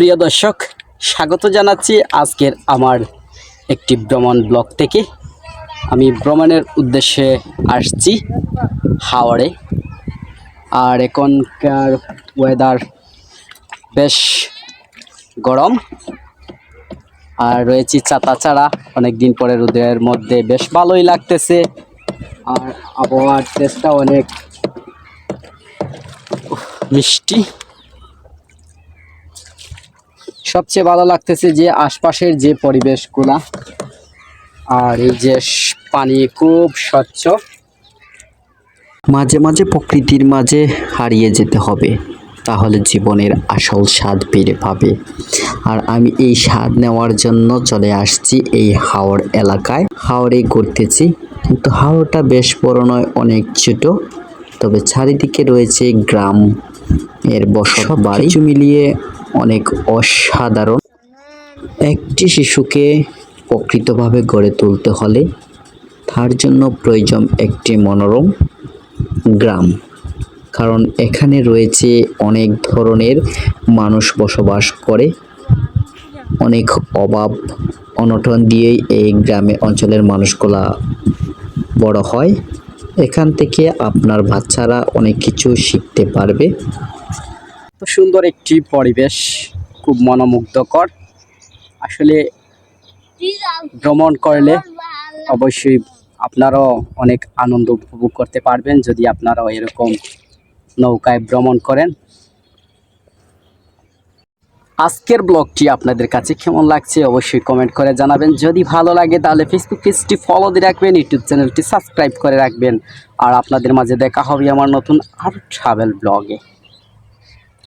প্রিয় দর্শক, স্বাগত জানাচ্ছি আজকের আমার একটি ভ্রমণ ব্লগ থেকে। আমি ভ্রমণের উদ্দেশ্যে আসছি হাওড়ে। আর এখনকার ওয়েদার বেশ গরম। আর রয়েছি চাতা ছাড়া অনেক দিন পরে রোদের মধ্যে বেশ ভালোই লাগতেছে। আর আবহাওয়ার টেস্টটা অনেক মিষ্টি। সবচেয়ে ভালো লাগতেছে যে আশপাশের যে পরিবেশগুলা, আর এই যে পানি খুব স্বচ্ছ। মাঝে মাঝে প্রকৃতির মাঝে হারিয়ে যেতে হবে, তাহলে জীবনের আসল স্বাদ পেরে পাবে। আর আমি এই স্বাদ নেওয়ার জন্য চলে আসছি এই হাওড় এলাকায়। হাওড়ে ঘুরতেছি, কিন্তু হাওড়টা বেশ বড় নয়, অনেক ছোট। তবে চারিদিকে রয়েছে গ্রাম, এর বসত বাড়ি। মিলিয়ে অনেক অসাধারণ। একটি শিশুকে প্রকৃতভাবে গড়ে তুলতে হলে তার জন্য প্রয়োজন একটি মনোরম গ্রাম। কারণ এখানে রয়েছে অনেক ধরনের মানুষ বসবাস করে। অনেক অভাব, অনটন দিয়েই এই গ্রামে অঞ্চলের মানুষগুলা বড় হয়। এখান থেকে আপনার বাচ্চারা অনেক কিছু শিখতে পারবে। তো সুন্দর একটি পরিবেশ, খুব মনোমুগ্ধকর। আসলে ভ্রমণ করলে অবশ্যই আপনারাও অনেক আনন্দ উপভোগ করতে পারবেন যদি আপনারাও এরকম নৌকায় ভ্রমণ করেন। আজকের ব্লগটি আপনাদের কাছে কেমন লাগছে অবশ্যই কমেন্ট করে জানাবেন। যদি ভালো লাগে তাহলে ফেসবুক পেজটি ফলো দিয়ে রাখবেন ইউটিউব চ্যানেলটি সাবস্ক্রাইব করে রাখবেন। আর আপনাদের মাঝে দেখা হবে আমার নতুন আর ট্রাভেল ব্লগে